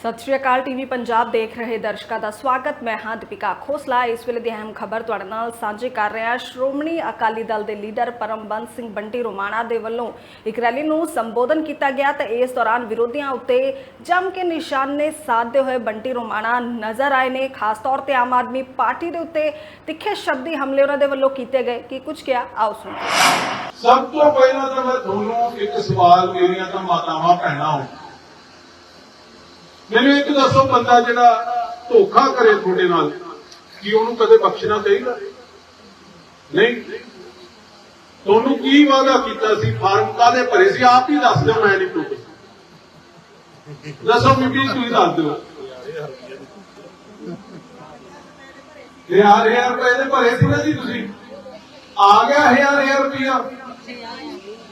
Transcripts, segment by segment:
ਸਤਿ ਸ਼੍ਰੀ ਅਕਾਲ ਟੀਵੀ ਪੰਜਾਬ ਦੇਖ ਰਹੇ ਦਰਸ਼ਕਾਂ ਦਾ ਸਵਾਗਤ। ਮੈਂ ਹਾਂ ਦੀਪਿਕਾ ਖੋਸਲਾ। ਇਸ ਵੇਲੇ ਦੀ ਅਹਿਮ ਖਬਰ ਤੁਹਾਡੇ ਨਾਲ ਸਾਂਝੀ ਕਰ ਰਿਹਾ ਸ਼੍ਰੋਮਣੀ ਅਕਾਲੀ ਦਲ ਦੇ ਲੀਡਰ ਪਰਮਬੰਸ ਸਿੰਘ ਬੰਟੀ ਰੋਮਾਣਾ ਦੇ ਵੱਲੋਂ ਇੱਕ ਰੈਲੀ ਨੂੰ ਸੰਬੋਧਨ ਕੀਤਾ ਗਿਆ ਤੇ ਇਸ ਦੌਰਾਨ ਵਿਰੋਧੀਆਂ ਉੱਤੇ ਜੰਮ ਕੇ ਨਿਸ਼ਾਨੇ ਸਾਧਦੇ ਹੋਏ ਬੰਟੀ ਰੋਮਾਣਾ ਨਜ਼ਰ ਆਏ ਨੇ। ਖਾਸ ਤੌਰ ਤੇ ਆਮ ਆਦਮੀ ਪਾਰਟੀ ਦੇ ਉੱਤੇ ਤਿੱਖੇ ਸ਼ਬਦੀ ਹਮਲੇ ਉਹਨਾਂ ਦੇ ਵੱਲੋਂ ਕੀਤੇ ਗਏ। ਕੀ ਕੁਝ ਕਿਹਾ? ਆਓ ਸੁਣੋ। ਸਭ ਤੋਂ ਪਹਿਲਾਂ ਤਾਂ ਮੈਂ ਤੁਹਾਨੂੰ ਇੱਕ ਸਵਾਲ, ਮੇਰੀਆਂ ਤਾਂ ਮਾਤਾਵਾਂ, ਭੈਣਾਂ ਹੋ। ਮੈਨੂੰ ਇੱਕ ਦੱਸੋ ਬੰਦਾ ਜਿਹੜਾ ਧੋਖਾ ਕਰੇ ਤੁਹਾਡੇ ਨਾਲ, ਕੀ ਉਹਨੂੰ ਕਦੇ ਬਖਸ਼ਣਾ ਚਾਹੀਦਾ? ਨਹੀਂ। ਤੁਹਾਨੂੰ ਕੀ ਵਾਅਦਾ ਕੀਤਾ ਸੀ? ਫਾਰਮ ਕਾਦੇ ਭਰੇ ਸੀ? ਆਪ ਹੀ ਦੱਸ ਦਿਓ, ਮੈਂ ਨਹੀਂ ਪੁੱਛਦਾ ਦੱਸੋ ਬੀਬੀ, ਤੁਸੀਂ ਦੱਸ ਦਿਓ। ਹਜ਼ਾਰ ਹਜ਼ਾਰ ਰੁਪਏ ਦੇ ਭਰੇ ਸੀ ਨਾ ਜੀ ਤੁਸੀਂ। ਆ ਗਿਆ ਹਜ਼ਾਰ ਹਜ਼ਾਰ ਰੁਪਇਆ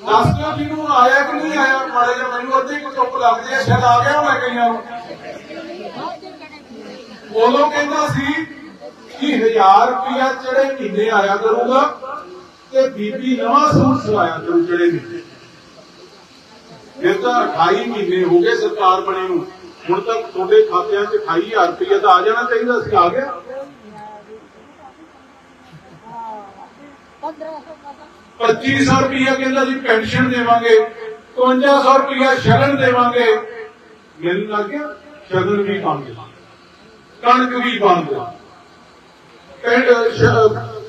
ਦੱਸ ਦਿਓ ਜਿਹਨੂੰ ਆਇਆ ਕਿ ਨਹੀਂ ਆਇਆ? ਮਾੜੇ ਜਿਹਾ ਮੈਨੂੰ ਅੱਧੇ ਕੁ ਟੁੱਪ ਲੱਗਦੇ ਆ ਸ਼ਾਇਦ ਆ ਗਿਆ ਹੋਣਾ ਕਈਆਂ ਨੂੰ। ਉਦੋਂ ਕਹਿੰਦਾ ਸੀ ਕਿ 1000 ਰੁਪਇਆ ਜਿਹੜੇ ਮਹੀਨੇ ਆਇਆ ਕਰੂਗਾ ਤੇ ਬੀਬੀ ਨਵਾਂ ਸੂਟ ਸਵਾਇਆ ਕਰੂ ਜਿਹੜੇ ਮਹੀਨੇ। ਇਹ ਤਾਂ 28 ਮਹੀਨੇ ਹੋ ਗਏ ਸਰਕਾਰ ਬਣੇ ਨੂੰ। ਹੁਣ ਤੱਕ ਤੁਹਾਡੇ ਖਾਤਿਆਂ 'ਚ 28000 ਰੁਪਇਆ ਤਾਂ ਆ ਜਾਣਾ ਚਾਹੀਦਾ ਸੀ, ਆ ਗਿਆ। 2500 ਰੁਪਇਆ ਕਹਿੰਦਾ ਜੀ ਪੈਨਸ਼ਨ ਦੇਵਾਂਗੇ 5500 ਰੁਪਇਆ ਸ਼ਗਨ ਦੇਵਾਂਗੇ। ਮੈਨੂੰ ਲੱਗ ਗਿਆ, ਸ਼ਗਨ ਵੀ ਕੰਮ ਬੰਦ ਕਣਕ ਵੀ ਬੰਦ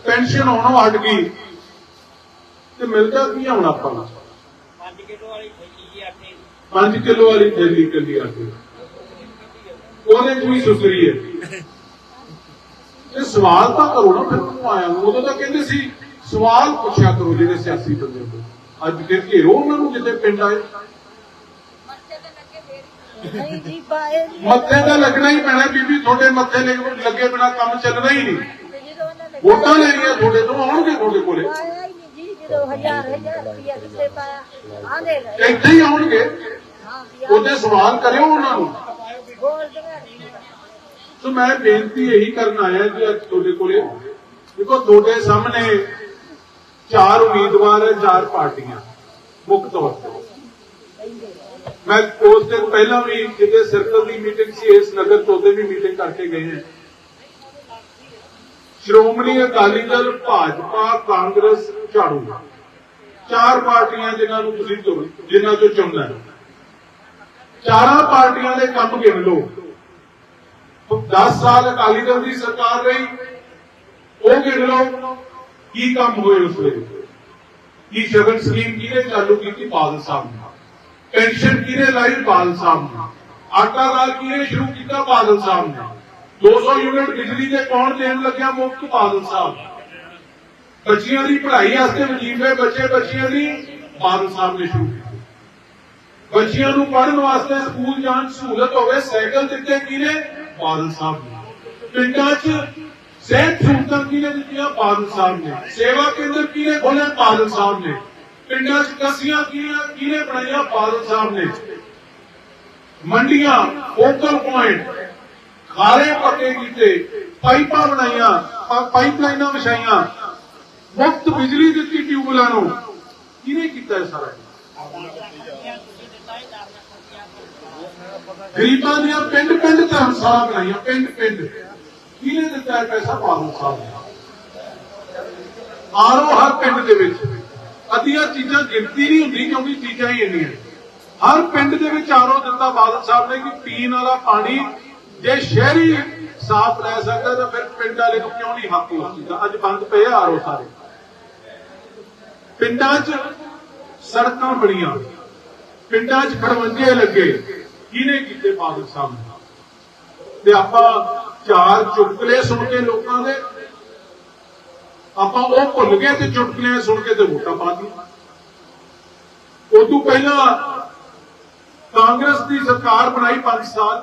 ਪੈਨਸ਼ਨ ਹੋਣੋਂ ਹਟ ਗਈ। ਤੇ ਮਿਲਦਾ ਕੀ ਹੁਣ ਆਪਾਂ ਨੂੰ? 5 ਕਿਲੋ ਵਾਲੀ ਥੈਲੀ ਜੀ ਆਟੇ ਦੀ 5 ਕਿਲੋ ਵਾਲੀ ਥੈਲੀ ਕੱਲੀ ਆ ਗਈ ਉਹਦੇ ਚ ਵੀ ਸੁਸਰੀ ਹੈ। ਇਹ ਸਵਾਲ ਤਾਂ ਕਰੋ ਨਾ ਫਿਰ ਨੂੰ ਆਇਆ ਉਦੋਂ ਤਾਂ ਕਹਿੰਦੇ ਸੀ ਸਵਾਲ ਪੁੱਛਿਆ ਕਰੋ ਜਿਹੜੇ ਸਿਆਸੀ ਬੰਦੇ ਤੋਂ ਅੱਜ ਫਿਰ ਘੇਰੋ ਉਹਨਾਂ ਨੂੰ ਜਿੱਥੇ ਪਿੰਡ ਆਏ। ਨਹੀਂ ਜੀ ਪਾਏ ਮੱਥੇ ਤਾਂ ਲੱਗਣਾ ਹੀ ਪੈਣਾ, ਬੀਬੀ, ਤੁਹਾਡੇ ਮੱਥੇ ਲੱਗੇ ਬਿਨਾ ਕੰਮ ਚੱਲਣਾ ਹੀ ਨਹੀਂ। ਵੋਟਾਂ ਲੈਣੀਆਂ ਤੁਹਾਡੇ ਤੋਂ, ਆਉਣਗੇ ਤੁਹਾਡੇ ਕੋਲੇ। ਪਾਇਆ ਹੀ ਨਹੀਂ ਜੀ ਜਦੋਂ ਹਜ਼ਾਰ ਹਜ਼ਾਰ ਰੁਪਇਆ ਕਿੱਥੇ ਪਾਇਆ ਆਂਦੇ ਗਏ ਇੱਥੇ ਹੀ ਆਉਣਗੇ। ਹਾਂ ਵੀ ਉਹਦੇ ਸਵਾਲ ਕਰਿਓ ਉਹਨਾਂ ਨੂੰ। ਬੋਲ ਦਗਾ ਸੋ ਮੈਂ ਬੇਨਤੀ ਇਹੀ ਕਰਨ ਆਇਆ ਕਿ ਅੱਜ ਤੁਹਾਡੇ ਕੋਲੇ, ਦੇਖੋ ਤੁਹਾਡੇ ਸਾਹਮਣੇ ਚਾਰ ਉਮੀਦਵਾਰ ਹੈ, ਚਾਰ ਪਾਰਟੀਆਂ, ਮੁੱਖ ਤੌਰ ਤੇ। ਮੈਂ ਉਸ ਦਿਨ ਪਹਿਲਾਂ ਵੀ ਕਿਤੇ ਸਰਕਲ ਦੀ ਮੀਟਿੰਗ ਸੀ, ਇਸ ਨਗਰ ਤੋਂ ਉਹਦੇ ਵੀ ਮੀਟਿੰਗ ਕਰਕੇ ਗਏ ਹਾਂ। ਸ਼੍ਰੋਮਣੀ ਅਕਾਲੀ ਦਲ, ਭਾਜਪਾ, ਕਾਂਗਰਸ, ਝਾੜੂ। ਚਾਰ ਪਾਰਟੀਆਂ ਜਿਨ੍ਹਾਂ ਨੂੰ ਤੁਸੀਂ ਚੁਣ ਜਿਨ੍ਹਾਂ ਤੋਂ ਚੁਣਨਾ ਹੈ। ਚਾਰਾਂ ਪਾਰਟੀਆਂ ਦੇ ਕੰਮ ਗਿਣ ਲਓ। 10 ਸਾਲ ਅਕਾਲੀ ਦਲ ਦੀ ਸਰਕਾਰ ਰਹੀ। ਉਹ ਗਿਣ ਲਓ ਕੀ ਕੰਮ ਹੋਏ ਉਸ ਵੇਲੇ। ਕੀ ਸ਼ਗਨ ਸਕੀਮ ਕਿਹਨੇ ਚਾਲੂ ਕੀਤੀ? ਬਾਦਲ ਸਾਹਿਬ ਨੇ। ਪੈਨਸ਼ਨ ਕਿਹਨੇ ਲਾਈ? ਬਾਦਲ ਸਾਹਿਬ ਨੇ। ਆਟਾ ਦਾਲ ਕਿਹਨੇ ਸ਼ੁਰੂ ਕੀਤਾ ਬਾਦਲ ਸਾਹਿਬ ਨੇ। 200 ਯੂਨਿਟ ਬਿਜਲੀ ਦੇ ਕੌਣ ਦੇਣ ਲੱਗਿਆ ਮੁਫਤ? ਬਾਦਲ ਸਾਹਿਬ। ਬੱਚਿਆਂ ਦੀ ਪੜ੍ਹਾਈ ਵਾਸਤੇ ਵਜੀਫੇ ਬੱਚੇ ਬੱਚਿਆਂ ਦੀ, ਬਾਦਲ ਸਾਹਿਬ ਨੇ ਸ਼ੁਰੂ ਕੀਤੀ। ਬੱਚਿਆਂ ਨੂੰ ਪੜ੍ਹਨ ਵਾਸਤੇ ਸਕੂਲ ਜਾਣ ਸਹੂਲਤ ਹੋਵੇ, ਸਾਈਕਲ ਦਿੱਤੇ ਕਿਹਨੇ? ਬਾਦਲ ਸਾਹਿਬ ਨੇ। ਪਿੰਡਾਂ 'ਚ ਸਿਹਤ ਸਹੂਲਤਾਂ ਕਿਹਨੇ ਦਿੱਤੀਆਂ? ਬਾਦਲ ਸਾਹਿਬ ਨੇ। ਸੇਵਾ ਕੇਂਦਰ ਕਿਹਨੇ ਖੋਲੇ ਬਾਦਲ ਸਾਹਿਬ ਨੇ। ਪਿੰਡਾਂ 'ਚ ਕਸੀਆਂ ਕਿਹਨੇ ਕਿਹਨੇ ਬਣਾਈਆਂ? ਬਾਦਲ ਸਾਹਿਬ ਨੇ। ਮੰਡੀਆਂ ਫੋਕਲ ਪੁਆਇੰਟ ਖਾਰੇ ਪੱਕੇ ਕੀਤੇ, ਪਾਈਪਾਂ ਬਣਾਈਆਂ ਪਾਈਪਲਾਈਨਾਂ ਵਿਛਾਈਆਂ। ਮੁਫਤ ਬਿਜਲੀ ਦਿੱਤੀ ਟਿਊਬਲਾਂ ਨੂੰ। ਕਿਹਨੇ ਕੀਤਾ ਸਾਰਾ ਗਰੀਬਾਂ ਦੀਆਂ ਪਿੰਡ ਪਿੰਡ ਧਰਮਸ਼ਾਲਾ ਬਣਾਈਆਂ ਪਿੰਡ ਪਿੰਡ ਕਿਹਨੇ ਦਿੱਤਾ ਇਹ ਪੈਸਾ? ਬਾਦਲ ਸਾਹਿਬ ਨੇ। ਆਰੋ ਹਰ ਪਿੰਡ ਦੇ ਵਿੱਚ। ਅੱਧੀਆਂ ਚੀਜ਼ਾਂ ਗਿਣਤੀ ਨਹੀਂ ਹੁੰਦੀ ਕਿਉਂਕਿ ਚੀਜ਼ਾਂ ਹੀ ਇੰਨੀਆਂ ਹਰ ਪਿੰਡ ਦੇ ਵਿੱਚ ਆਰੋ ਦਿੱਤਾ ਬਾਦਲ ਸਾਹਿਬ ਨੇ ਕਿ ਪੀਣ ਵਾਲਾ ਪਾਣੀ ਜੇ ਸ਼ਹਿਰੀ ਸਾਫ਼ ਲੈ ਸਕਦਾ ਤਾਂ ਫਿਰ ਪਿੰਡ ਵਾਲੇ ਨੂੰ ਕਿਉਂ ਨਹੀਂ ਹੱਕ ਉਸ ਚੀਜ਼ ਅੱਜ ਬੰਦ ਪਏ ਆਰੋ ਸਾਰੇ। ਪਿੰਡਾਂ 'ਚ ਸੜਕਾਂ ਬਣੀਆਂ। ਪਿੰਡਾਂ 'ਚ ਖੜਵੰਜੇ ਲੱਗੇ। ਕਿਹਨੇ ਕੀਤੇ ਬਾਦਲ ਸਾਹਿਬ ਨੇ? ਤੇ ਆਪਾਂ ਚਾਰ ਚੁਟਕਲੇ ਸੁਣ ਕੇ ਲੋਕਾਂ ਦੇ ਆਪਾਂ ਉਹ ਭੁੱਲ ਗਏ ਤੇ ਚੁਟਕਲੇ ਸੁਣ ਕੇ ਤੇ ਵੋਟਾਂ ਪਾ ਦਿੱਤੀਆਂ। ਉਦੋਂ ਪਹਿਲਾਂ ਕਾਂਗਰਸ ਦੀ ਸਰਕਾਰ ਬਣਾਈ 5 ਸਾਲ,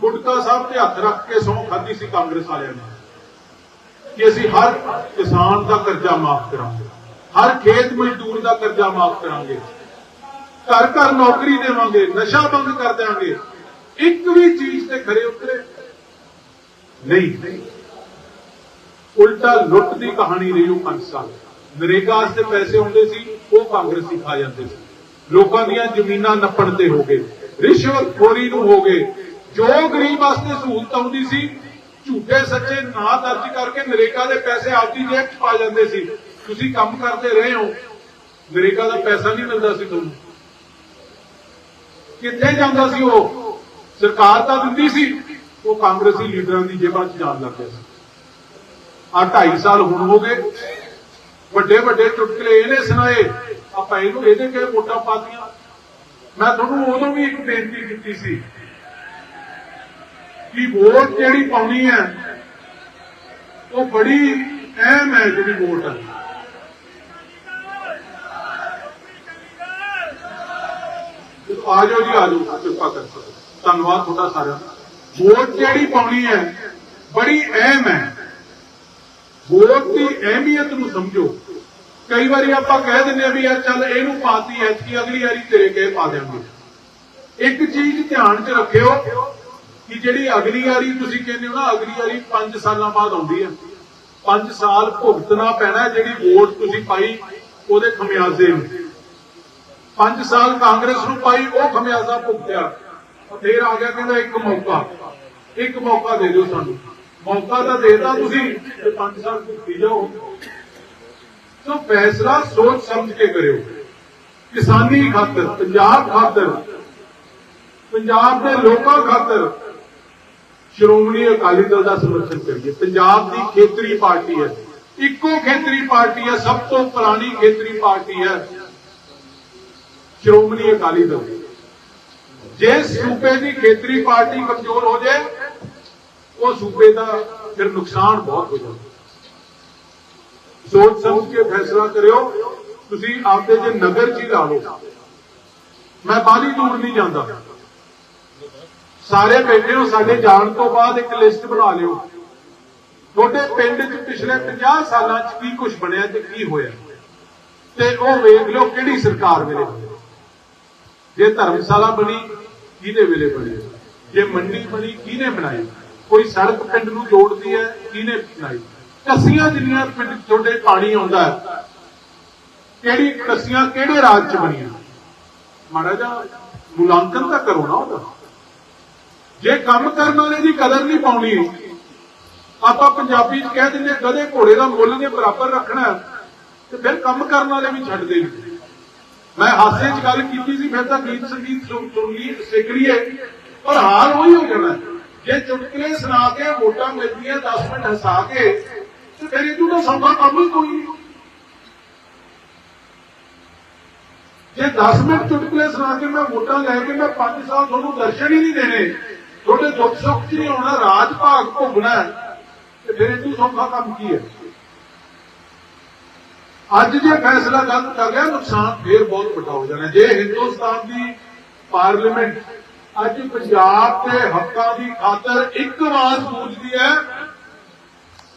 ਗੁਟਕਾ ਸਾਹਿਬ ਤੇ ਹੱਥ ਰੱਖ ਕੇ ਸੌਂ ਖਾਧੀ ਸੀ ਕਾਂਗਰਸ ਵਾਲਿਆਂ ਨੇ। ਕਿ ਅਸੀਂ ਹਰ ਕਿਸਾਨ ਦਾ ਕਰਜ਼ਾ ਮਾਫ ਕਰਾਂਗੇ, ਹਰ ਖੇਤ ਮਜ਼ਦੂਰ ਦਾ ਕਰਜ਼ਾ ਮਾਫ ਕਰਾਂਗੇ, ਘਰ ਘਰ ਨੌਕਰੀ ਦੇਵਾਂਗੇ, ਨਸ਼ਾ ਬੰਦ ਕਰ ਦਿਆਂਗੇ। ਇੱਕ ਵੀ ਚੀਜ਼ ਤੇ ਖਰੇ ਉਤਰੇ। ਨਹੀਂ। ਉਲਟਾ ਲੁੱਟ ਦੀ ਕਹਾਣੀ ਰਹੀ ਉਹ 5 ਸਾਲ ਨਰੇਗਾ ਵਾਸਤੇ ਪੈਸੇ ਹੁੰਦੇ ਸੀ, ਉਹ ਕਾਂਗਰਸੀ ਖਾ ਜਾਂਦੇ ਸੀ। ਲੋਕਾਂ ਦੀਆਂ ਜ਼ਮੀਨਾਂ ਨੱਪਣ ਤੇ ਹੋ ਗਏ। ਰਿਸ਼ਵਤਖੋਰੀ ਨੂੰ ਹੋ ਗਏ। ਜੋ ਗਰੀਬ ਵਾਸਤੇ ਸਹੂਲਤ ਆਉਂਦੀ ਸੀ, ਝੂਠੇ ਸੱਚੇ ਨਾਂ ਦਰਜ ਕਰਕੇ ਨਰੇਗਾ ਦੇ ਪੈਸੇ ਆਪਦੀ ਜੇਬ 'ਚ ਪਾ ਜਾਂਦੇ ਸੀ। ਤੁਸੀਂ ਕੰਮ ਕਰਦੇ ਰਹੇ ਹੋ। ਨਰੇਗਾ ਦਾ ਪੈਸਾ ਨਹੀਂ ਮਿਲਦਾ ਸੀ ਤੁਹਾਨੂੰ। ਕਿੱਥੇ ਜਾਂਦਾ ਸੀ ਉਹ? ਸਰਕਾਰ ਤਾਂ ਦਿੰਦੀ ਸੀ। ਉਹ ਕਾਂਗਰਸੀ ਲੀਡਰਾਂ ਦੀ ਜੇਬਾਂ 'ਚ ਜਾਣ ਲੱਗ ਗਿਆ ਸੀ। ਆ 2.5 ਸਾਲ ਹੁਣ ਹੋ ਗਏ। ਵੱਡੇ ਵੱਡੇ ਚੁਟਕਲੇ ਇਹਨੇ ਸੁਣਾਏ। ਆਪਾਂ ਇਹਨੂੰ ਇਹਦੇ ਕੇ ਵੋਟਾਂ ਪਾਤੀਆਂ? ਮੈਂ ਤੁਹਾਨੂੰ ਉਦੋਂ ਵੀ ਇੱਕ ਬੇਨਤੀ ਕੀਤੀ ਸੀ ਕਿ ਵੋਟ ਜਿਹੜੀ ਪਾਉਣੀ ਹੈ, ਉਹ ਬੜੀ ਅਹਿਮ ਹੈ ਜਿਹੜੀ ਵੋਟ ਹੈ। ਆ ਜਾਓ ਜੀ, ਆ ਜਾਓ, ਕਿਰਪਾ ਕਰਕੇ। ਧੰਨਵਾਦ ਤੁਹਾਡਾ ਸਾਰਿਆਂ ਦਾ। ਵੋਟ ਜਿਹੜੀ ਪਾਉਣੀ ਹੈ, ਬੜੀ ਅਹਿਮ ਹੈ। ਵੋਟ ਦੀ ਅਹਿਮੀਅਤ ਨੂੰ ਸਮਝੋ। ਕਈ ਵਾਰੀ ਆਪਾਂ ਕਹਿ ਦਿੰਦੇ ਆ ਵੀ ਯਾਰ ਚੱਲ ਇਹਨੂੰ ਪਾਤੀ ਐ ਅਗਲੀ ਵਾਰੀ ਤੇਰੇ ਕੇ ਪਾ ਦੇਵਾਂਗੇ ਇੱਕ ਚੀਜ਼ ਧਿਆਨ 'ਚ ਰੱਖਿਓ ਕਿ ਜਿਹੜੀ ਅਗਲੀ ਵਾਰੀ ਤੁਸੀਂ ਕਹਿੰਦੇ ਹੋ ਨਾ, ਅਗਲੀ ਵਾਰੀ 5 ਸਾਲਾਂ ਬਾਅਦ ਆਉਂਦੀ ਹੈ। 5 ਸਾਲ ਭੁਗਤਣਾ ਪੈਣਾ ਜਿਹੜੀ ਵੋਟ ਤੁਸੀਂ ਪਾਈ, ਉਹਦੇ ਖਮਿਆਜ਼ੇ ਨੂੰ। 5 ਸਾਲ ਕਾਂਗਰਸ ਨੂੰ ਪਾਈ, ਉਹ ਖਮਿਆਜ਼ਾ ਭੁਗਤਿਆ। ਫੇਰ ਆ ਗਿਆ ਕਹਿੰਦਾ ਇੱਕ ਮੌਕਾ। ਇੱਕ ਮੌਕਾ ਦੇ ਦਿਓ ਸਾਨੂੰ। ਮੌਕਾ ਤਾਂ ਦੇਤਾ ਤੁਸੀਂ ਤੇ 5 ਸਾਲ ਭੁਗਤੀ ਜਾਓ। ਸੋ ਫੈਸਲਾ ਸੋਚ ਸਮਝ ਕੇ ਕਰਿਓ। ਕਿਸਾਨੀ ਖਾਤਰ, ਪੰਜਾਬ ਖਾਤਰ, ਪੰਜਾਬ ਦੇ ਲੋਕਾਂ ਖਾਤਰ ਸ਼੍ਰੋਮਣੀ ਅਕਾਲੀ ਦਲ ਦਾ ਸਮਰਥਨ ਕਰੀਏ। ਪੰਜਾਬ ਦੀ ਖੇਤਰੀ ਪਾਰਟੀ ਹੈ। ਇੱਕੋ ਖੇਤਰੀ ਪਾਰਟੀ ਹੈ, ਸਭ ਤੋਂ ਪੁਰਾਣੀ ਖੇਤਰੀ ਪਾਰਟੀ ਹੈ। ਸ਼੍ਰੋਮਣੀ ਅਕਾਲੀ ਦਲ। ਜੇ ਸੂਬੇ ਦੀ ਖੇਤਰੀ ਪਾਰਟੀ ਕਮਜ਼ੋਰ ਹੋ ਜਾਏ ਉਹ ਸੂਬੇ ਦਾ ਫਿਰ ਨੁਕਸਾਨ ਬਹੁਤ ਹੋ ਜਾਂਦਾ। ਸੋਚ ਸਮਝ ਕੇ ਫੈਸਲਾ ਕਰਿਓ, ਤੁਸੀਂ ਆਪਦੇ ਜੇ ਨਗਰ ਚ ਹੀ ਲਾ ਲਓ। ਮੈਂ ਬਾਹਲੀ ਦੂਰ ਨਹੀਂ ਜਾਂਦਾ। ਸਾਰੇ ਬੈਠੇ ਹੋ, ਸਾਡੇ ਜਾਣ ਤੋਂ ਬਾਅਦ ਇੱਕ ਲਿਸਟ ਬਣਾ ਲਿਓ। ਤੁਹਾਡੇ ਪਿੰਡ 'ਚ ਪਿਛਲੇ 50 ਸਾਲਾਂ 'ਚ ਕੀ ਕੁਝ ਬਣਿਆ ਤੇ ਕੀ ਹੋਇਆ? ਤੇ ਉਹ ਵੇਖ ਲਿਓ ਕਿਹੜੀ ਸਰਕਾਰ ਵੇਲੇ ਜੇ ਧਰਮਸ਼ਾਲਾ ਬਣੀ, ਕਿਹਦੇ ਵੇਲੇ ਬਣੀ? ਜੇ ਮੰਡੀ ਬਣੀ, ਕਿਹਨੇ ਬਣਾਈ? ਕੋਈ ਸੜਕ ਪਿੰਡ ਨੂੰ ਜੋੜਦੀ ਹੈ ਕਿਹਨੇ ਬਣਾਈ? ਕੱਸੀਆਂ ਜਿੰਨੀਆਂ ਪਿੰਡ ਤੁਹਾਡੇ ਪਾਣੀ ਆਉਂਦਾ ਹੈ ਕਿਹੜੀ ਕੱਸੀਆਂ ਕਿਹੜੇ ਰਾਜ 'ਚ ਬਣੀਆਂ? ਮਾੜਾ ਜਿਹਾ ਮੁਲਾਂਕਣ ਤਾਂ ਕਰੋ ਨਾ ਉਹਦਾ। ਜੇ ਕੰਮ ਕਰਨ ਵਾਲੇ ਦੀ ਕਦਰ ਨਹੀਂ ਪਾਉਣੀ ਆਪਾਂ ਪੰਜਾਬੀ 'ਚ ਕਹਿ ਦਿੰਦੇ ਹਾਂ, ਗਧੇ ਘੋੜੇ ਦਾ ਮੁੱਲ ਨੇ ਬਰਾਬਰ ਰੱਖਣਾ ਤੇ ਫਿਰ ਕੰਮ ਕਰਨ ਵਾਲੇ ਵੀ ਛੱਡਦੇ ਮੈਂ ਹਾਸੇ 'ਚ ਗੱਲ ਕੀਤੀ ਸੀ ਫਿਰ ਤਾਂ ਗੀਤ ਸੰਗੀਤ ਸੁਣ ਲਈ ਸਿੱਖ ਲਈਏ ਪਰ ਹਾਲ ਉਹੀ ਹੋ ਜਾਣਾ ਜੇ ਚੁਟਕਲੇ ਸੁਣਾ ਕੇ ਵੋਟਾਂ ਮਿਲਦੀਆਂ 10 ਮਿੰਟ ਹਸਾ ਕੇ ਤੇ ਫਿਰ ਇਹਨੂੰ ਤਾਂ ਸੌਦਾ ਕੰਮ ਹੀ ਕੋਈ ਨਹੀਂ। ਜੇ 10 ਮਿੰਟ ਚੁਟਕਲੇ ਸੁਣਾ ਕੇ ਮੈਂ ਵੋਟਾਂ ਲੈ ਕੇ ਮੈਂ 5 ਸਾਲ ਤੁਹਾਨੂੰ ਦਰਸ਼ਨ ਹੀ ਨਹੀਂ ਦੇਣੇ। ਤੁਹਾਡੇ ਦੁੱਖ ਸੁੱਖ 'ਚ ਨਹੀਂ ਆਉਣਾ ਰਾਜ ਭਾਗ ਭੋਗਣਾ ਹੈ, ਤੇ ਫਿਰ ਇਹ ਤੋਂ ਸੌਖਾ ਕੰਮ ਕੀ ਹੈ? ਅੱਜ ਜੇ ਫੈਸਲਾ ਗਲਤ ਕਰ ਗਿਆ ਨੁਕਸਾਨ ਫੇਰ ਬਹੁਤ ਵੱਡਾ ਹੋ ਜਾਣਾ। ਜੇ ਹਿੰਦੁਸਤਾਨ ਦੀ ਪਾਰਲੀਮੈਂਟ ਅੱਜ ਪੰਜਾਬ ਦੇ ਹੱਕਾਂ ਦੀ ਖਾਤਰ ਇੱਕ ਆਵਾਜ਼ ਗੂੰਜਦੀ ਹੈ,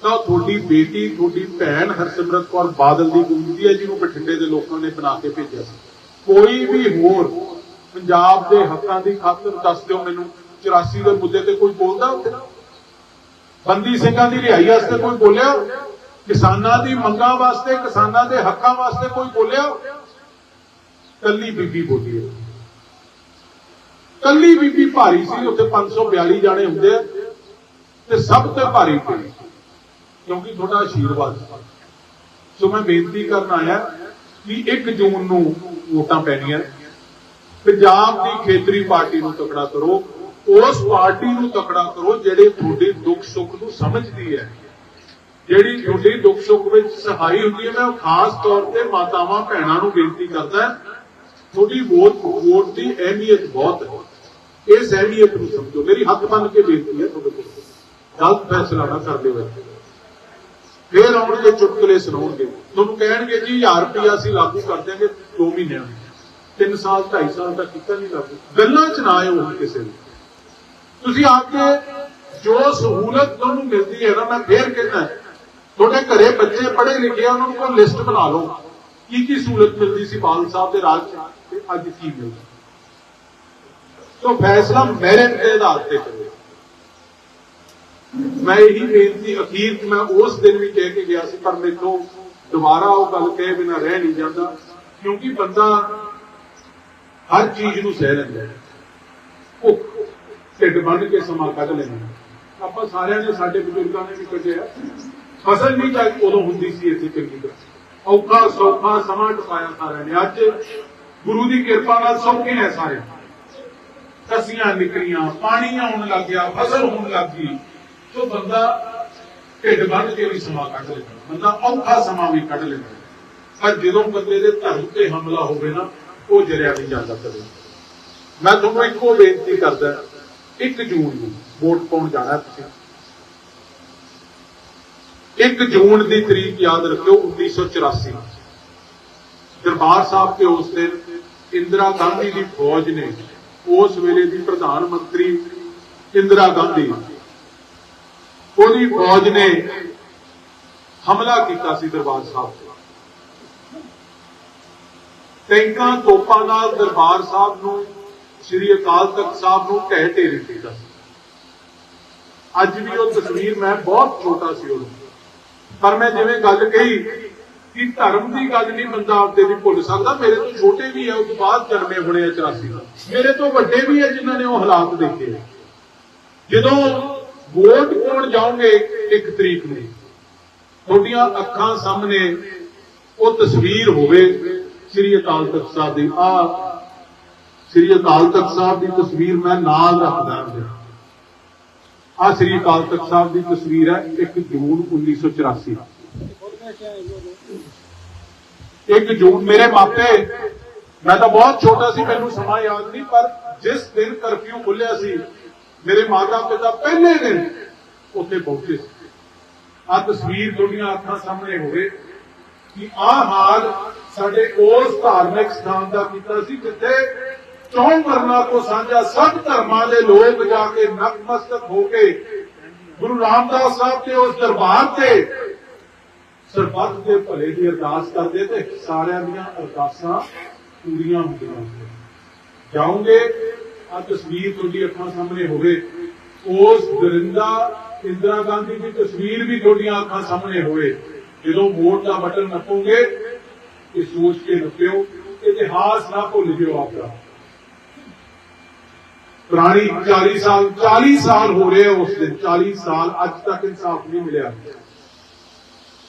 ਤਾਂ ਤੁਹਾਡੀ ਬੇਟੀ, ਤੁਹਾਡੀ ਭੈਣ ਹਰਸਿਮਰਤ ਕੌਰ ਬਾਦਲ ਦੀ ਗੂੰਜਦੀ ਹੈ, ਜਿਹਨੂੰ ਬਠਿੰਡੇ ਦੇ ਲੋਕਾਂ ਨੇ ਬਣਾ ਕੇ ਭੇਜਿਆ ਸੀ। ਕੋਈ ਵੀ ਹੋਰ ਪੰਜਾਬ ਦੇ ਹੱਕਾਂ ਦੀ ਖਾਤਰ ਦੱਸ ਦਿਓ ਮੈਨੂੰ 84 ਦੇ ਮੁੱਦੇ ਤੇ ਕੋਈ ਬੋਲਦਾ ਉੱਥੇ? ਬੰਦੀ ਸਿੰਘਾਂ ਦੀ ਰਿਹਾਈ ਵਾਸਤੇ ਕੋਈ ਬੋਲਿਆ? ਕਿਸਾਨਾਂ ਦੀ ਮੰਗਾਂ ਵਾਸਤੇ, ਕਿਸਾਨਾਂ ਦੇ ਹੱਕਾਂ ਵਾਸਤੇ ਕੋਈ ਬੋਲਿਆ? ਕੱਲੀ ਬੀਬੀ ਬੋਲੀ ਹੈ। ਕੱਲੀ ਬੀਬੀ ਭਾਰੀ ਸੀ, ਉੱਥੇ 542 ਜਾਣੇ ਹੁੰਦੇ ਆ, ਤੇ ਸਭ ਤੋਂ ਭਾਰੀ ਕੋਈ ਕਿਉਂਕਿ ਤੁਹਾਡਾ ਆਸ਼ੀਰਵਾਦ ਸੋ। ਮੈਂ ਬੇਨਤੀ ਕਰਨ ਆਇਆ ਕਿ 1 ਜੂਨ ਨੂੰ ਵੋਟਾਂ ਪੈਣੀਆਂ ਪੰਜਾਬ ਦੀ ਖੇਤਰੀ ਪਾਰਟੀ ਨੂੰ ਤਕੜਾ ਕਰੋ, ਉਸ ਪਾਰਟੀ ਨੂੰ ਤਕੜਾ ਕਰੋ ਜਿਹੜੇ ਤੁਹਾਡੇ ਦੁੱਖ ਸੁੱਖ ਨੂੰ ਸਮਝਦੀ ਹੈ। ਜਿਹੜੀ ਤੁਹਾਡੇ ਦੁੱਖ ਸੁੱਖ ਵਿੱਚ ਸਹਾਈ ਹੁੰਦੀ ਹੈ, ਮੈਂ ਉਹ ਖਾਸ ਤੌਰ ਤੇ ਮਾਤਾਵਾਂ, ਭੈਣਾਂ ਨੂੰ ਬੇਨਤੀ ਕਰਦਾ ਤੁਹਾਡੀ ਵੋਟ ਵੋਟ ਦੀ ਅਹਿਮੀਅਤ ਬਹੁਤ ਹੈ। ਇਸ ਅਹਿਮੀਅਤ ਨੂੰ ਸਮਝੋ। ਮੇਰੀ ਹੱਥ ਬੰਨ ਕੇ ਬੇਨਤੀ ਹੈ ਤੁਹਾਡੇ ਕੋਲ ਗਲਤ ਫੈਸਲਾ ਨਾ ਕਰਦੇ ਹੋਏ ਫੇਰ ਆਉਣਗੇ ਚੁਟਕਲੇ ਸੁਣਾਉਣਗੇ। ਤੁਹਾਨੂੰ ਕਹਿਣਗੇ, ਜੀ 1000 ਰੁਪਇਆ ਅਸੀਂ ਲਾਗੂ ਕਰ ਦਿਆਂਗੇ 2 ਮਹੀਨਿਆਂ ਵਿੱਚ। 3 ਸਾਲ 2.5 ਸਾਲ ਤੱਕ ਕੀਤਾ ਨਹੀਂ ਲਾਗੂ। ਗੱਲਾਂ ਚ ਨਾ ਆਇਓ ਕਿਸੇ ਨੂੰ। ਤੁਸੀਂ ਆਪਕੇ ਜੋ ਸਹੂਲਤ ਤੁਹਾਨੂੰ ਮਿਲਦੀ ਹੈ ਨਾ, ਮੈਂ ਫੇਰ ਕਹਿੰਦਾ ਤੁਹਾਡੇ ਘਰੇ ਬੱਚੇ ਪੜ੍ਹੇ ਲਿਖੇ ਆ, ਉਹਨਾਂ ਨੂੰ ਕੋਈ ਲਿਸਟ ਬਣਾ ਲਓ। ਕੀ ਕੀ ਸਹੂਲਤ ਮਿਲਦੀ ਸੀ ਬਾਲ ਸਾਹਿਬ ਦੇ ਰਾਜ ਚ ਤੇ ਅੱਜ ਕੀ ਮਿਲਦਾ? ਸੋ ਫੈਸਲਾ ਮੈਰਿਟ ਦੇ ਆਧਾਰ ਤੇ ਕਰੇ ਮੈਂ ਇਹੀ ਬੇਨਤੀ, ਅਖੀਰ ਮੈਂ ਉਸ ਦਿਨ ਵੀ ਕਹਿ ਕੇ ਗਿਆ ਸੀ, ਪਰ ਮੈਨੂੰ ਦੁਬਾਰਾ ਉਹ ਗੱਲ ਕਹੇ ਬਿਨਾ ਰਹਿ ਨਹੀਂ ਜਾਂਦਾ, ਕਿਉਂਕਿ ਬੰਦਾ ਹਰ ਚੀਜ਼ ਨੂੰ ਸਹਿ ਲੈਂਦਾ ਭੁੱਖ, ਢਿੱਡ ਬੰਨ ਕੇ ਸਮਾਂ ਕੱਢ ਲੈਂਦਾ ਆਪਾਂ ਸਾਰਿਆਂ ਨੇ, ਸਾਡੇ ਬਜ਼ੁਰਗਾਂ ਨੇ ਵੀ ਕੱਢਿਆ ਫਸਲ ਵੀ ਤਾਂ ਉਦੋਂ ਹੁੰਦੀ ਸੀ ਇੱਥੇ ਚੰਗੀ ਤਰ੍ਹਾਂ ਔਖਾ ਸੌਖਾ ਸਮਾਂ ਟਪਾਇਆ ਸਾਰਿਆਂ ਨੇ। ਅੱਜ ਗੁਰੂ ਦੀ ਕਿਰਪਾ ਨਾਲ ਸੌਖੇ ਹੈ ਸਾਰੇ ਕਸੀਆਂ ਨਿਕਲੀਆਂ, ਪਾਣੀ ਆਉਣ ਲੱਗ ਗਿਆ ਫਸਲ ਹੋਣ ਲੱਗ ਗਈ ਸੋ ਬੰਦਾ ਢਿੱਡ ਬੰਨ ਕੇ ਵੀ ਸਮਾਂ ਕੱਢ ਲੈਂਦਾ। ਬੰਦਾ ਔਖਾ ਸਮਾਂ ਵੀ ਕੱਢ ਲੈਂਦਾ। ਪਰ ਜਦੋਂ ਬੰਦੇ ਦੇ ਧਰਮ ਤੇ ਹਮਲਾ ਹੋਵੇ ਨਾ, ਉਹ ਜਰਿਆ ਨਹੀਂ ਜਾਂਦਾ ਕਦੇ ਮੈਂ ਤੁਹਾਨੂੰ ਇੱਕੋ ਬੇਨਤੀ ਕਰਦਾ 1 ਜੂਨ ਨੂੰ ਵੋਟ ਪਾਉਣ ਜਾਣਾ ਤੁਸੀਂ। 1 ਜੂਨ ਦੀ ਤਰੀਕ ਯਾਦ ਰੱਖਿਓ 1984 ਦਰਬਾਰ ਸਾਹਿਬ ਤੇ ਉਸ ਦਿਨ ਇੰਦਰਾ ਗਾਂਧੀ ਦੀ ਫੌਜ ਨੇ ਉਸ ਵੇਲੇ ਦੀ ਪ੍ਰਧਾਨ ਮੰਤਰੀ ਇੰਦਰਾ ਗਾਂਧੀ। ਉਹਦੀ ਫੌਜ ਨੇ ਹਮਲਾ ਕੀਤਾ ਸੀ ਦਰਬਾਰ ਸਾਹਿਬ ਤੇ। ਟੈਂਕਾਂ ਤੋਪਾਂ ਨਾਲ ਦਰਬਾਰ ਸਾਹਿਬ ਨੂੰ, ਸ੍ਰੀ ਅਕਾਲ ਤਖਤ ਸਾਹਿਬ ਨੂੰ ਢਹਿ ਢੇਰੀ ਕੀਤਾ ਸੀ। ਅੱਜ ਵੀ ਉਹ ਤਸਵੀਰ ਮੈਂ ਬਹੁਤ ਛੋਟਾ ਸੀ ਉਦੋਂ। ਪਰ ਮੈਂ ਜਿਵੇਂ ਗੱਲ ਕਹੀ ਕਿ ਧਰਮ ਦੀ ਗੱਲ ਨਹੀਂ ਬੰਦਾ ਆਪਦੇ ਦੀ ਭੁੱਲ ਸਕਦਾ ਮੇਰੇ ਤੋਂ ਛੋਟੇ ਵੀ ਆ, ਉਸ ਤੋਂ ਬਾਅਦ ਜਨਮੇ ਹੋਣੇ ਆ 84 ਮੇਰੇ ਤੋਂ ਵੱਡੇ ਵੀ ਆ ਜਿਨ੍ਹਾਂ ਨੇ ਉਹ ਹਾਲਾਤ ਦੇਖੇ ਜਦੋਂ ਵੋਟ ਪਾਉਣ ਜਾਓਗੇ ਇੱਕ ਤਰੀਕ ਨੂੰ, ਤੁਹਾਡੀਆਂ ਅੱਖਾਂ ਸਾਹਮਣੇ ਉਹ ਤਸਵੀਰ ਹੋਵੇ, ਸ੍ਰੀ ਅਕਾਲ ਤਖਤ ਸਾਹਿਬ ਦੀ। ਆ ਸ੍ਰੀ ਅਕਾਲ ਤਖਤ ਸਾਹਿਬ ਦੀ ਤਸਵੀਰ ਮੈਂ ਨਾਲ ਰੱਖਦਾ ਹਾਂ। ਆ ਸ੍ਰੀ ਅਕਾਲ ਤਖਤ ਸਾਹਿਬ ਦੀ ਤਸਵੀਰ ਹੈ 1 ਜੂਨ 1984 1 ਜੂਨ ਮੇਰੇ ਮਾਪੇ, ਮੈਂ ਤਾਂ ਬਹੁਤ ਛੋਟਾ ਸੀ, ਮੈਨੂੰ ਸਮਾਂ ਯਾਦ ਨਹੀਂ, ਪਰ ਜਿਸ ਦਿਨ ਕਰਫਿਊ ਖੁੱਲਿਆ ਸੀ, ਮੇਰੇ ਮਾਤਾ ਪਿਤਾ ਪਹਿਲੇ ਦਿਨ ਉੱਥੇ ਪਹੁੰਚੇ ਸੀ। ਆ ਤਸਵੀਰ ਤੁਹਾਡੀਆਂ ਅੱਖਾਂ ਸਾਹਮਣੇ ਹੋਵੇ ਕਿ ਆ ਹਾਲ ਸਾਡੇ ਉਸ ਧਾਰਮਿਕ ਸਥਾਨ ਦਾ ਕੀਤਾ ਸੀ, ਜਿੱਥੇ ਚੌਂ ਵਰਨਾ ਤੋਂ ਸਾਂਝਾ ਸਭ ਧਰਮਾਂ ਦੇ ਲੋਕ ਜਾ ਕੇ ਨਤਮਸਤਕ ਹੋ ਕੇ ਗੁਰੂ ਰਾਮਦਾਸ ਸਾਹਿਬ ਦੇ ਉਸ ਦਰਬਾਰ ਤੇ ਸਰਬੱਤ ਦੇ ਭਲੇ ਦੀ ਅਰਦਾਸ ਕਰਦੇ ਤੇ ਸਾਰਿਆਂ ਦੀਆਂ ਅਰਦਾਸਾਂ ਪੂਰੀਆਂ ਹੁੰਦੀਆਂ ਜਾਓਗੇ ਆ ਤਸਵੀਰ ਤੁਹਾਡੀ ਅੱਖਾਂ ਸਾਹਮਣੇ ਹੋਵੇ। ਉਸ ਦਰਿੰਦਾ ਇੰਦਰਾ ਗਾਂਧੀ ਦੀ ਤਸਵੀਰ ਵੀ ਤੁਹਾਡੀਆਂ ਅੱਖਾਂ ਸਾਹਮਣੇ ਹੋਵੇ। ਜਦੋਂ ਵੋਟ ਦਾ ਬਟਨ ਨੱਪੋਗੇ, ਇਹ ਸੋਚ ਕੇ ਨੱਪਿਓ, ਇਤਿਹਾਸ ਨਾ ਭੁੱਲ ਜਿਓ ਆਪਦਾ। ਪੁਰਾਣੀ 40 ਸਾਲ 40 ਸਾਲ ਹੋ ਰਹੇ ਉਸ ਦਿਨ। 40 ਸਾਲ ਅੱਜ ਤੱਕ ਇਨਸਾਫ ਨਹੀਂ ਮਿਲਿਆ।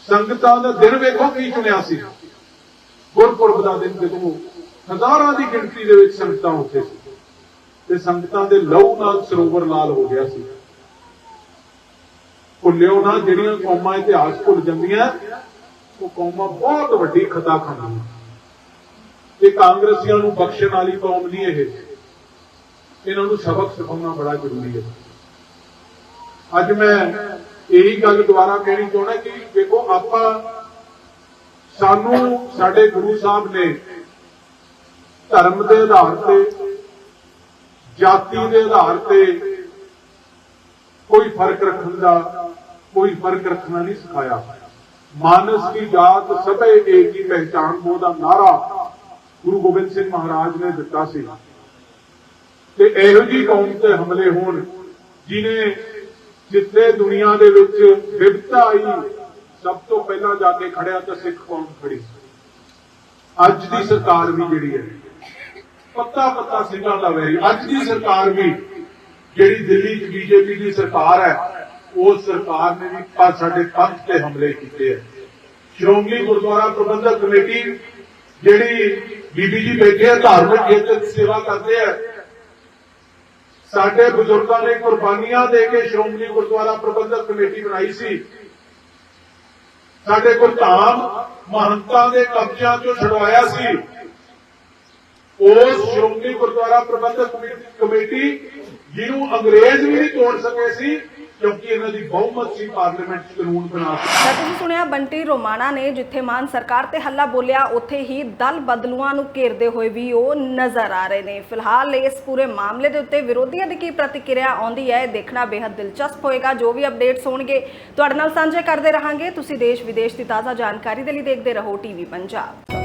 ਸੰਗਤਾਂ ਦਾ ਦਿਨ ਵੇਖੋ ਕੀ ਚੁਣਿਆ ਸੀ। ਗੁਰਪੁਰਬ ਦਾ ਦਿਨ ਜਦੋਂ ਹਜ਼ਾਰਾਂ ਦੀ ਗਿਣਤੀ ਦੇ ਵਿੱਚ ਸੰਗਤਾਂ ਉੱਥੇ ਸੀ। ਤੇ ਸੰਗਤਾਂ ਦੇ ਲਹੂ ਨਾਲ ਸਰੋਵਰ ਲਾਲ ਹੋ ਗਿਆ ਸੀ। ਭੁੱਲਿਓ ਨਾ, ਜਿਹੜੀਆਂ ਕੌਮਾਂ ਇਤਿਹਾਸ ਭੁੱਲ ਜਾਂਦੀਆਂ, ਉਹ ਕੌਮਾਂ ਬਹੁਤ ਵੱਡੀ ਖਤਾ ਖਾਂਦੀਆਂ। ਇਹ ਕਾਂਗਰਸੀਆਂ ਨੂੰ ਬਖਸ਼ਣ ਵਾਲੀ ਕੌਮ ਨਹੀਂ ਇਹ। ਇਹਨਾਂ ਨੂੰ ਸਬਕ ਸਿਖਾਉਣਾ ਬੜਾ ਜ਼ਰੂਰੀ ਹੈ। ਅੱਜ ਮੈਂ ਇਹੀ ਗੱਲ ਦੁਬਾਰਾ ਕਹਿਣੀ ਚਾਹੁੰਦਾ ਕਿ ਦੇਖੋ ਆਪਾਂ ਸਾਨੂੰ ਸਾਡੇ ਗੁਰੂ ਸਾਹਿਬ ਨੇ ਧਰਮ ਦੇ ਆਧਾਰ ਤੇ, ਜਾਤੀ ਦੇ ਆਧਾਰ ਤੇ ਕੋਈ ਫ਼ਰਕ ਰੱਖਣ ਦਾ, ਕੋਈ ਫ਼ਰਕ ਰੱਖਣਾ ਨਹੀਂ ਸਿਖਾਇਆ। ਮਾਨਸ ਦੀ ਜਾਤ ਸਭੇ ਏਕ ਹੀ ਪਹਿਚਾਨ ਮੋ ਦਾ ਨਾਰਾ ਗੁਰੂ ਗੋਬਿੰਦ ਸਿੰਘ ਮਹਾਰਾਜ ਨੇ ਦਿੱਤਾ ਸੀ। ਤੇ ਇਹੋ ਜੀ ਕੌਮ ਤੇ ਹਮਲੇ ਹੋਣ ਜਿਨੇ ਜਿੱਥੇ ਦੁਨੀਆ ਦੇ ਵਿੱਚ ਵਿਵਤਾ ਆਈ, ਸਭ ਤੋਂ ਪਹਿਲਾਂ ਜਾ ਕੇ ਖੜਿਆ ਤਾਂ ਸਿੱਖ ਕੌਮ ਖੜੀ ਅੱਜ ਦੀ ਸਰਕਾਰ ਵੀ ਜਿਹੜੀ ਹੈ ਪੱਤਾ ਪੱਤਾ ਸਿੰਘਾਂ ਦਾ ਵੈਰੀ। ਅੱਜ ਦੀ ਸਰਕਾਰ ਵੀ, ਜਿਹੜੀ ਦਿੱਲੀ 'ਚ ਬੀਜੇਪੀ ਦੀ ਸਰਕਾਰ ਹੈ ਉਸ ਸਰਕਾਰ ਨੇ ਵੀ ਪਾ ਸਾਡੇ ਪੰਥ ਤੇ ਹਮਲੇ ਕੀਤੇ ਹੈ ਸ਼੍ਰੋਮਣੀ ਗੁਰਦੁਆਰਾ ਪ੍ਰਬੰਧਕ ਕਮੇਟੀ, ਜਿਹੜੀ ਬੀਬੀ ਜੀ ਬੈਠੇ ਆ, ਧਾਰਮਿਕ ਖੇਤਰ ਸੇਵਾ ਕਰਦੇ ਆ ਸਾਡੇ ਬਜ਼ੁਰਗਾਂ ਨੇ ਕੁਰਬਾਨੀਆਂ ਦੇ ਕੇ ਸ਼੍ਰੋਮਣੀ ਗੁਰਦੁਆਰਾ ਪ੍ਰਬੰਧਕ ਕਮੇਟੀ ਬਣਾਈ ਸੀ। ਸਾਡੇ ਗੁਰਧਾਮ ਮਹੰਤਾਂ ਦੇ ਕਬਜ਼ਿਆਂ ਚੋਂ ਛਡਵਾਇਆ ਸੀ। ਉਸ ਸ਼੍ਰੋਮਣੀ ਗੁਰਦੁਆਰਾ ਪ੍ਰਬੰਧਕ ਕਮੇਟੀ ਜਿਹਨੂੰ ਅੰਗਰੇਜ਼ ਵੀ ਨਹੀਂ ਤੋੜ ਸਕੇ ਸੀ ਕਿਉਂਕਿ ਇਹਨਾਂ ਦੀ ਬਹੁਮਤ ਸੀ ਪਾਰਲੀਮੈਂਟ 'ਚ ਕਾਨੂੰਨ ਬਣਾ ਤਾਂ ਤੁਸੀਂ ਸੁਣਿਆ ਬੰਟੀ ਰੋਮਾਣਾ ਨੇ ਜਿੱਥੇ ਮਾਨ ਸਰਕਾਰ ਤੇ ਹੱਲਾ ਬੋਲਿਆ, ਉੱਥੇ ਹੀ ਦਲ ਬਦਲੂਆਂ ਨੂੰ ਘੇਰਦੇ ਹੋਏ ਵੀ ਉਹ ਨਜ਼ਰ ਆ ਰਹੇ ਨੇ। ਫਿਲਹਾਲ ਇਸ ਪੂਰੇ ਮਾਮਲੇ ਦੇ ਉੱਤੇ ਵਿਰੋਧੀਆਂ ਦੀ ਕੀ ਪ੍ਰਤੀਕਿਰਿਆ ਆਉਂਦੀ ਹੈ, ਇਹ ਦੇਖਣਾ ਬੇहद ਦਿਲਚਸਪ ਹੋਏਗਾ। ਜੋ ਵੀ ਅਪਡੇਟਸ ਹੋਣਗੇ ਤੁਹਾਡੇ ਨਾਲ ਸਾਂਝੇ ਕਰਦੇ ਰਹਾਂਗੇ। ਤੁਸੀਂ ਦੇਸ਼ ਵਿਦੇਸ਼ ਦੀ ਤਾਜ਼ਾ ਜਾਣਕਾਰੀ ਦੇ ਲਈ ਦੇਖਦੇ ਰਹੋ ਟੀਵੀ ਪੰਜਾਬ।